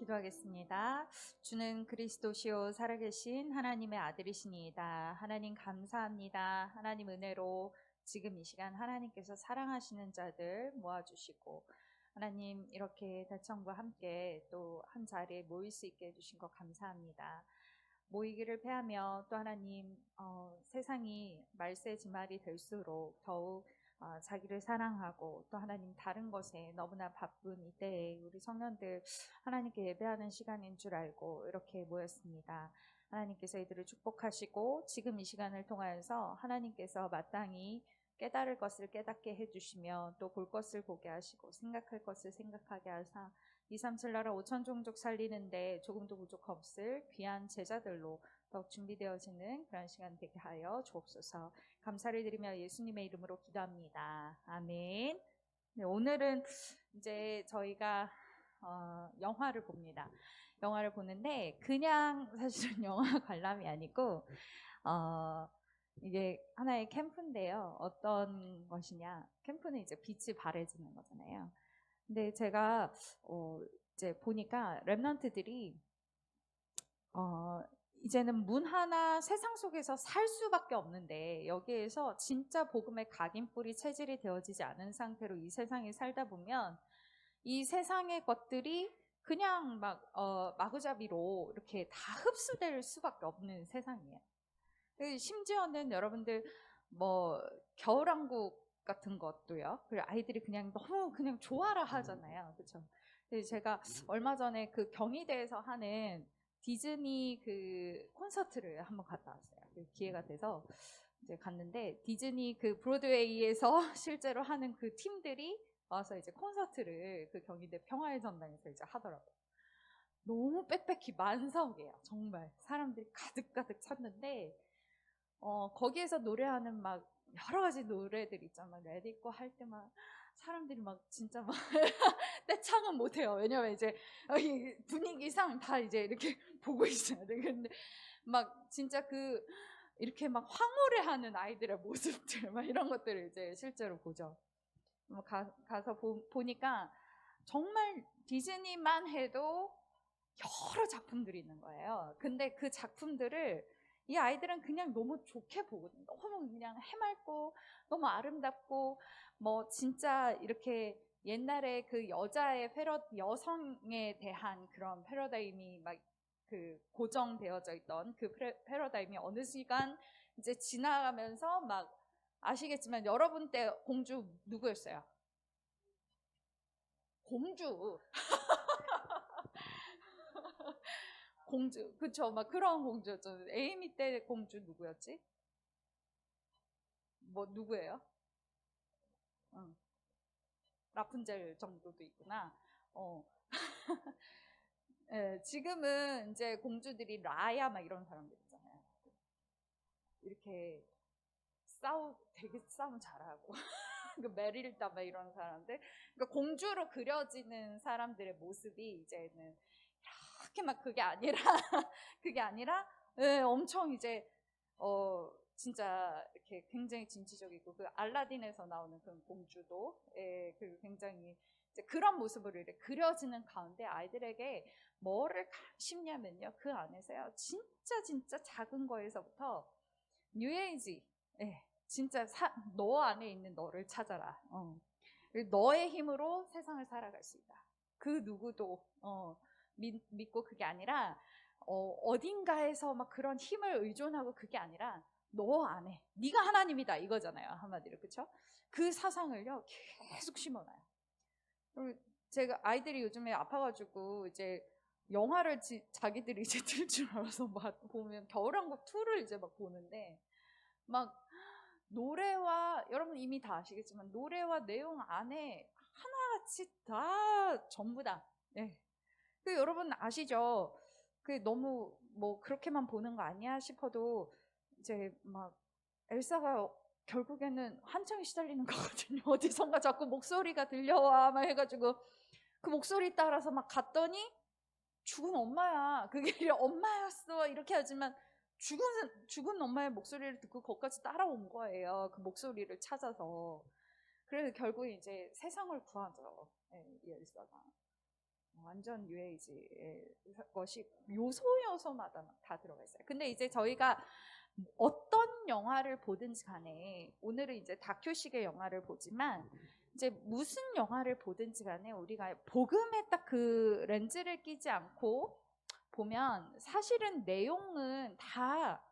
기도하겠습니다. 주는 그리스도시요 살아계신 하나님의 아들이시니이다. 하나님 감사합니다. 하나님 은혜로 지금 이 시간 하나님께서 사랑하시는 자들 모아주시고 하나님 이렇게 대청과 함께 또 한 자리에 모일 수 있게 해주신 것 감사합니다. 모이기를 패하며 또 하나님 어, 세상이 말세 지말이 될수록 더욱 어, 자기를 사랑하고 또 하나님 다른 것에 너무나 바쁜 이때에 우리 청년들 하나님께 예배하는 시간인 줄 알고 이렇게 모였습니다. 하나님께서 이들을 축복하시고 지금 이 시간을 통하여서 하나님께서 마땅히 깨달을 것을 깨닫게 해주시며 또 볼 것을 보게 하시고 생각할 것을 생각하게 하사 2, 3, 7 나라 5천 종족 살리는데 조금도 부족 없을 귀한 제자들로 더욱 준비되어지는 그런 시간 되게 하여 주옵소서 감사를 드리며 예수님의 이름으로 기도합니다. 아멘. 네, 오늘은 이제 저희가 어, 영화를 봅니다. 영화를 보는데 그냥 사실은 영화 관람이 아니고 어, 이게 하나의 캠프인데요. 어떤 것이냐? 캠프는 이제 빛이 바래지는 거잖아요. 근데 제가 어, 이제 보니까 랩런트들이 어, 이제는 문 하나 세상 속에서 살 수밖에 없는데 여기에서 진짜 복음의 각인뿌리 체질이 되어지지 않은 상태로 이 세상에 살다 보면 이 세상의 것들이 그냥 막 어, 마구잡이로 이렇게 다 흡수될 수밖에 없는 세상이에요. 그 심지어는 여러분들 뭐 겨울왕국 같은 것도요. 그리고 아이들이 그냥 너무 그냥 좋아라 하잖아요. 그렇죠? 제가 얼마 전에 그 경희대에서 하는 디즈니 그 콘서트를 한번 갔다 왔어요. 그 기회가 돼서 이제 갔는데 디즈니 그 브로드웨이에서 실제로 하는 그 팀들이 와서 이제 콘서트를 그 경희대 평화의 전당에서 이제 하더라고요. 너무 빽빽히 만석이에요. 정말 사람들이 가득가득 찼는데 어, 거기에서 노래하는 막 여러 가지 노래들 있잖아요. 레디고 할 때만 사람들이 막 진짜 막 떼창은 못해요. 왜냐면 이제 분위기상 다 이제 이렇게 보고 있어야 돼. 근데 막 진짜 그 이렇게 막 황홀해하는 아이들의 모습들 막 이런 것들을 이제 실제로 보죠. 뭐 가, 가서 보, 보니까 정말 디즈니만 해도 여러 작품들이 있는 거예요. 근데 그 작품들을 이 아이들은 그냥 너무 좋게 보거든요. 너무 그냥 해맑고 너무 아름답고 뭐 진짜 이렇게 옛날에 그 여자의 패러 여성에 대한 그런 패러다임이 막 그 고정되어져 있던 그 패러다임이 어느 시간 이제 지나가면서 막 아시겠지만 여러분 때 공주 누구였어요? 공주. 공주. 그쵸. 막 그런 공주였죠. 에이미 때 공주 누구였지? 뭐, 누구예요? 응. 라푼젤 정도도 있구나. 어. 네, 지금은 이제 공주들이 라야 막 이런 사람들 있잖아요. 이렇게 싸우 되게 싸움 잘하고 그 메릴다 막 이런 사람들. 그러니까 공주로 그려지는 사람들의 모습이 이제는 이렇게 막 그게 아니라 그게 아니라 네, 엄청 이제 어 진짜 이렇게 굉장히 진취적이고 그 알라딘에서 나오는 그 공주도 예, 그 굉장히 그런 모습으로 이렇게 그려지는 가운데 아이들에게 뭐를 심냐면요. 그 안에서요. 진짜 진짜 작은 거에서부터 뉴에이지 예, 진짜 사, 너 안에 있는 너를 찾아라. 어. 너의 힘으로 세상을 살아갈 수 있다. 그 누구도 어, 믿, 믿고 그게 아니라 어, 딘가에서 막 그런 힘을 의존하고 그게 아니라 너 안에 네가 하나님이다 이거잖아요 한마디로 그렇죠? 그 사상을요 계속 심어놔요. 제가 아이들이 요즘에 아파가지고 이제 영화를 지, 자기들이 이제 틀 줄 알아서 막 보면 겨울왕국 2를 이제 막 보는데 막 노래와 여러분 이미 다 아시겠지만 노래와 내용 안에 하나같이 다 전부 다 네. 그 여러분 아시죠? 그 너무 뭐 그렇게만 보는 거 아니야 싶어도 이제 막 엘사가 결국에는 한창 시달리는 거거든요. 어디선가 자꾸 목소리가 들려와 막 해가지고 그 목소리 따라서 막 갔더니 죽은 엄마야. 그게 엄마였어 이렇게 하지만 죽은 죽은 엄마의 목소리를 듣고 거기까지 따라온 거예요. 그 목소리를 찾아서. 그래서 결국 이제 세상을 구하죠. 예, 엘사가. 완전 예, 것이 요소 요소마다 막다 들어가 있어요. 근데 이제 저희가 어떤 영화를 보든지 간에 오늘은 이제 다큐식의 영화를 보지만 이제 무슨 영화를 보든지 간에 우리가 복음에 딱 그 렌즈를 끼지 않고 보면 사실은 내용은 다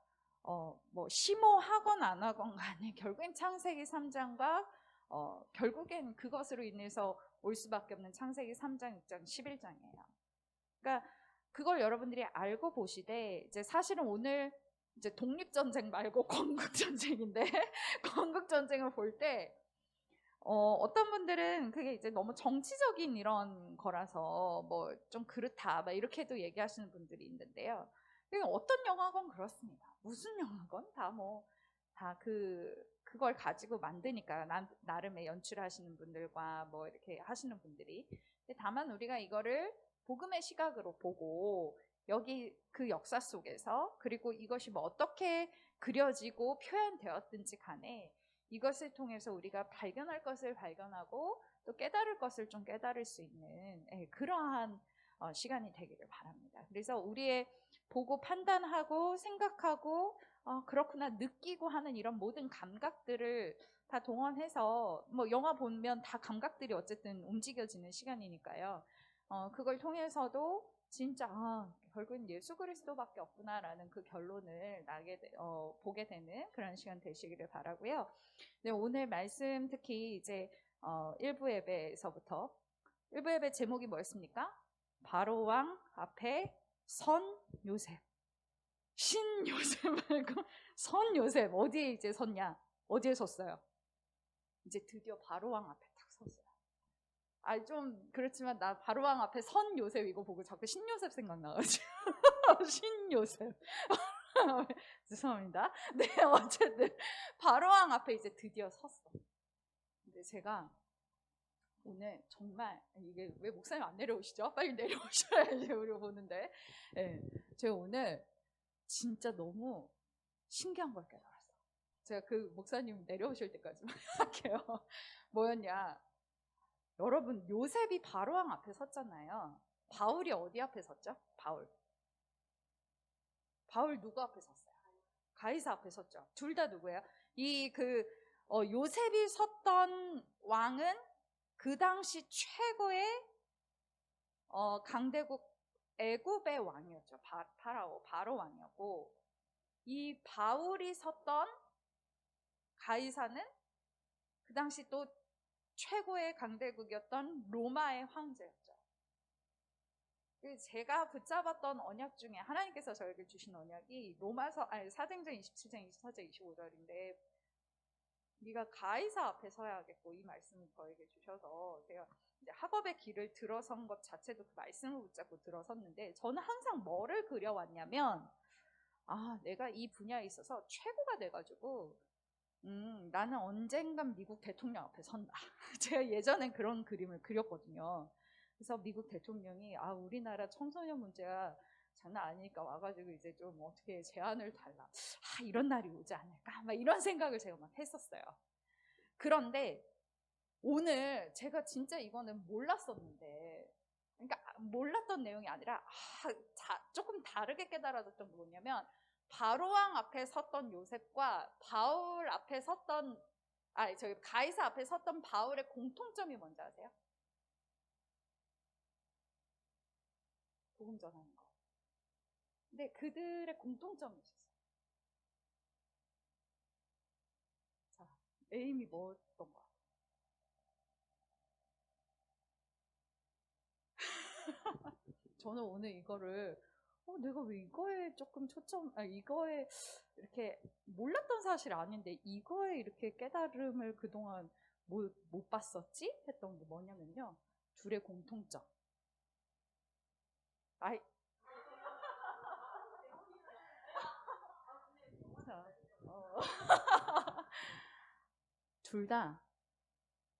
어, 뭐 심오하건 안 하건 간에 결국엔 창세기 3장과 어, 결국엔 그것으로 인해서 올 수밖에 없는 창세기 3장, 6장, 11장이에요. 그러니까 그걸 여러분들이 알고 보시되 이제 사실은 오늘 이제 독립 전쟁 말고 건국 전쟁인데 건국 전쟁을 볼때 어, 어떤 분들은 그게 이제 너무 정치적인 이런 거라서 뭐 좀 그렇다 막 이렇게도 얘기하시는 분들이 있는데요. 어떤 영화건 그렇습니다. 무슨 영화건 다 뭐 다 그 그걸 가지고 만드니까 나, 나름의 연출하시는 분들과 뭐 이렇게 하시는 분들이 다만 우리가 이거를 복음의 시각으로 보고 여기 그 역사 속에서 그리고 이것이 뭐 어떻게 그려지고 표현되었든지 간에 이것을 통해서 우리가 발견할 것을 발견하고 또 깨달을 것을 좀 깨달을 수 있는 예, 그러한 어, 시간이 되기를 바랍니다. 그래서 우리의 보고 판단하고 생각하고 어, 그렇구나 느끼고 하는 이런 모든 감각들을 다 동원해서 뭐 영화 보면 다 감각들이 어쨌든 움직여지는 시간이니까요. 어, 그걸 통해서도 진짜 아, 결국은 예수 그리스도밖에 없구나라는 그 결론을 나게 되- 어, 보게 되는 그런 시간 되시기를 바라고요. 네, 오늘 말씀 특히 이제 어, 1부 예배에서부터 1부 예배 제목이 뭐였습니까? 바로 왕 앞에 선 요셉. 신 요셉 말고 선 요셉. 어디에 이제 섰냐? 어디에 섰어요? 이제 드디어 바로 왕 앞에 딱 섰어요. 아, 좀 그렇지만 나 바로 왕 앞에 선 요셉 이거 보고 자꾸 신 요셉 생각나가지고 신 요셉. 죄송합니다. 네, 어쨌든 바로 왕 앞에 이제 드디어 섰어. 근데 제가 오늘 정말 이게 왜 목사님 안 내려오시죠? 빨리 내려오셔야지 우리 보는데. 예, 제가 오늘 진짜 너무 신기한 걸 깨달았어. 제가 그 목사님 내려오실 때까지만 할게요. 뭐였냐? 여러분 요셉이 바로왕 앞에 섰잖아요. 바울이 어디 앞에 섰죠? 바울. 바울 누구 앞에 섰어요? 가이사 앞에 섰죠. 둘 다 누구예요? 이그 요셉이 섰던 왕은 그 당시 최고의 어, 강대국 애굽의 왕이었죠. 바, 파라오 바로 왕이었고 이 바울이 섰던 가이사는 그 당시 또 최고의 강대국이었던 로마의 황제였죠. 그 제가 붙잡았던 언약 중에 하나님께서 저에게 주신 언약이 로마서 아니 사도행전 27장 24절 25절인데 네가 가이사 앞에 서야겠고 이 말씀을 저에게 주셔서 제가 이제 학업의 길을 들어선 것 자체도 그 말씀을 붙잡고 들어섰는데 저는 항상 뭐를 그려왔냐면 아 내가 이 분야에 있어서 최고가 돼가지고 음 나는 언젠간 미국 대통령 앞에 선다. 제가 예전엔 그런 그림을 그렸거든요. 그래서 미국 대통령이 아 우리나라 청소년 문제가 장난 아니니까 와가지고 이제 좀 어떻게 제안을 달라. 아, 이런 날이 오지 않을까? 막 이런 생각을 제가 막 했었어요. 그런데 오늘 제가 진짜 이거는 몰랐었는데, 그러니까 몰랐던 내용이 아니라 아, 자, 조금 다르게 깨달아졌던 게 뭐냐면 바로왕 앞에 섰던 요셉과 바울 앞에 섰던 아, 저기 가이사 앞에 섰던 바울의 공통점이 뭔지 아세요? 복음 전하는 거. 근데 그들의 공통점이 있었어요. 자, 에임이 뭐였던 것 같아요? 저는 오늘 이거를 어, 내가 왜 이거에 조금 초점, 아, 이거에 이렇게 몰랐던 사실 아닌데 이거에 이렇게 깨달음을 그동안 못, 못 봤었지? 했던 게 뭐냐면요. 둘의 공통점. 아이, 자, 어. 둘 다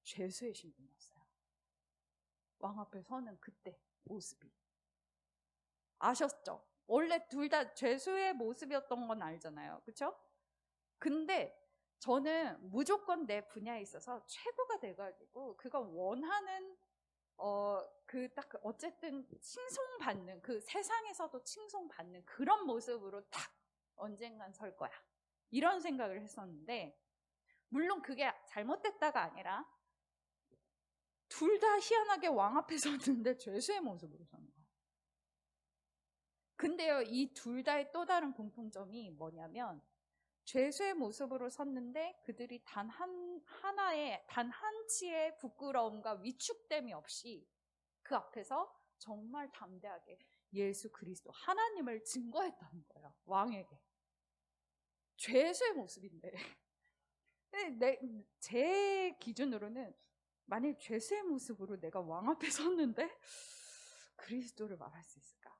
죄수의 신분이었어요. 왕 앞에 서는 그때 모습이. 아셨죠? 원래 둘 다 죄수의 모습이었던 건 알잖아요. 그쵸? 근데 저는 무조건 내 분야에 있어서 최고가 돼가지고 그가 원하는 어, 그 딱 어쨌든 칭송받는 그 세상에서도 칭송받는 그런 모습으로 딱 언젠간 설 거야. 이런 생각을 했었는데 물론 그게 잘못됐다가 아니라 둘 다 희한하게 왕 앞에 섰는데 죄수의 모습으로 서는 거야. 근데요, 이 둘 다의 또 다른 공통점이 뭐냐면 죄수의 모습으로 섰는데 그들이 단 한 하나의 단 한 치의 부끄러움과 위축됨이 없이 그 앞에서 정말 담대하게 예수 그리스도 하나님을 증거했다는 거예요. 왕에게. 죄수의 모습인데. 내, 제 기준으로는 만약 죄수의 모습으로 내가 왕 앞에 섰는데 그리스도를 말할 수 있을까?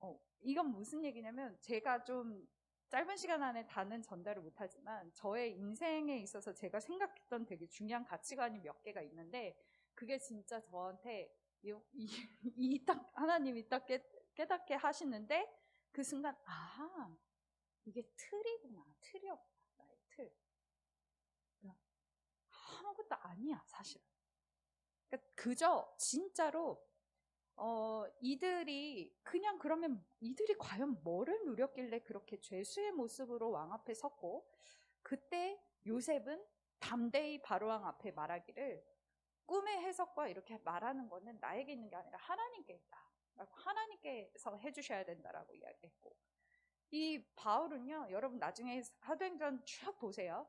어, 이건 무슨 얘기냐면 제가 좀 짧은 시간 안에 다는 전달을 못하지만 저의 인생에 있어서 제가 생각했던 되게 중요한 가치관이 몇 개가 있는데 그게 진짜 저한테 이, 이, 이 딱, 하나님이 딱 깨, 깨닫게 하시는데 그 순간, 아, 이게 틀이구나. 틀이었구나. 나의 틀. 아무것도 아니야, 사실. 그러니까 그저 진짜로 어, 이들이 그냥 그러면 이들이 과연 뭐를 누렸길래 그렇게 죄수의 모습으로 왕 앞에 섰고 그때 요셉은 담대히 바로왕 앞에 말하기를 꿈의 해석과 이렇게 말하는 거는 나에게 있는 게 아니라 하나님께 있다. 하나님께서 해주셔야 된다라고 이야기했고 이 바울은요 여러분 나중에 사도행전 쭉 보세요.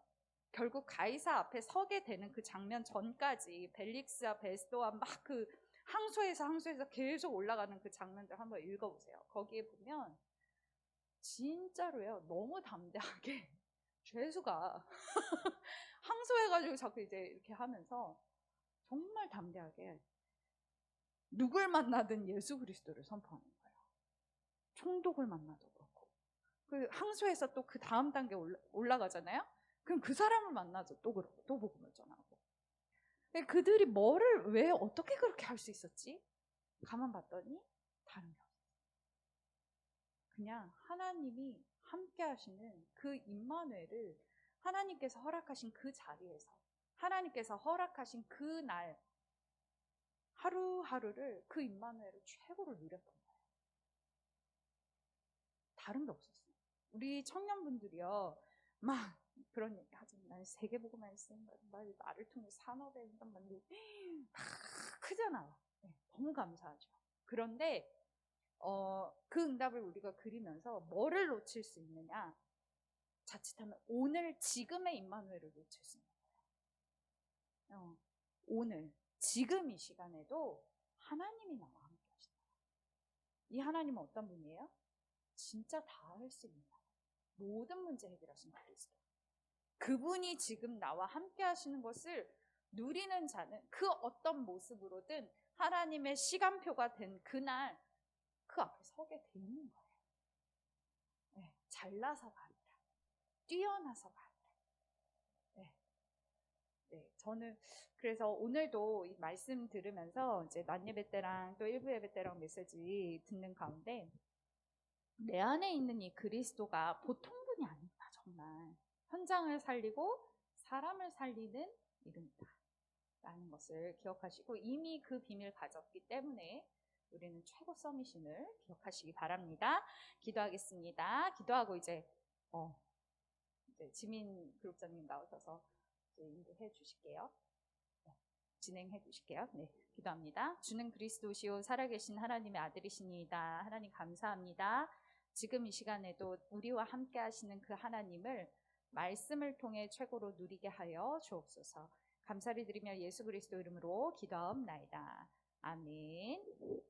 결국 가이사 앞에 서게 되는 그 장면 전까지 벨릭스와 베스도와 막 그 항소에서 항소에서 계속 올라가는 그 장면들 한번 읽어보세요. 거기에 보면 진짜로요 너무 담대하게 죄수가 항소해가지고 자꾸 이제 이렇게 하면서 정말 담대하게 누굴 만나든 예수 그리스도를 선포하는 거예요. 총독을 만나도 그렇고. 그 항소에서 또 그 다음 단계 올라, 가잖아요 그럼 그 사람을 만나도 또 그러고 또 복음을 전하고. 그들이 뭐를 왜 어떻게 그렇게 할 수 있었지? 가만 봤더니 다른 게 없어요. 그냥 하나님이 함께 하시는 그 임마누엘을 하나님께서 허락하신 그 자리에서 하나님께서 허락하신 그 날 하루하루를 그 임마누엘을 최고로 누렸던 거예요. 다른 게 없었어요. 우리 청년분들이요, 막 그런 얘기 하죠. 난 세계보고만 말 나를 통해 산업에 막 크잖아. 네, 너무 감사하죠. 그런데 어, 그 응답을 우리가 그리면서 뭐를 놓칠 수 있느냐? 자칫하면 오늘 지금의 임마누엘을 놓칠 수 있는 거예요. 어, 오늘 지금 이 시간에도 하나님이 나와 함께 하신다. 이 하나님은 어떤 분이에요? 진짜 다 할 수 있는 모든 문제 해결하신 그리스도. 그분이 지금 나와 함께 하시는 것을 누리는 자는 그 어떤 모습으로든 하나님의 시간표가 된 그날 그 앞에 서게 돼 있는 거예요. 네, 잘나서가 아니라, 뛰어나서가 아니라. 네. 네, 저는 그래서 오늘도 이 말씀 들으면서 이제 낮 예배 때랑 또 일부 예배 때랑 메시지 듣는 가운데 내 안에 있는 이 그리스도가 보통 분이 아니다, 정말. 현장을 살리고 사람을 살리는 이름이다. 라는 것을 기억하시고 이미 그 비밀 가졌기 때문에 우리는 최고 서미신을 기억하시기 바랍니다. 기도하겠습니다. 기도하고 이제 어 이제 지민 그룹장님 나오셔서 이제 인도해 주실게요. 네, 진행해 주실게요. 네, 기도합니다. 주는 그리스도시요 살아계신 하나님의 아들이시니이다. 하나님 감사합니다. 지금 이 시간에도 우리와 함께 하시는 그 하나님을 말씀을 통해 최고로 누리게 하여 주옵소서. 감사를 드리며 예수 그리스도 이름으로 기도하옵나이다. 아멘.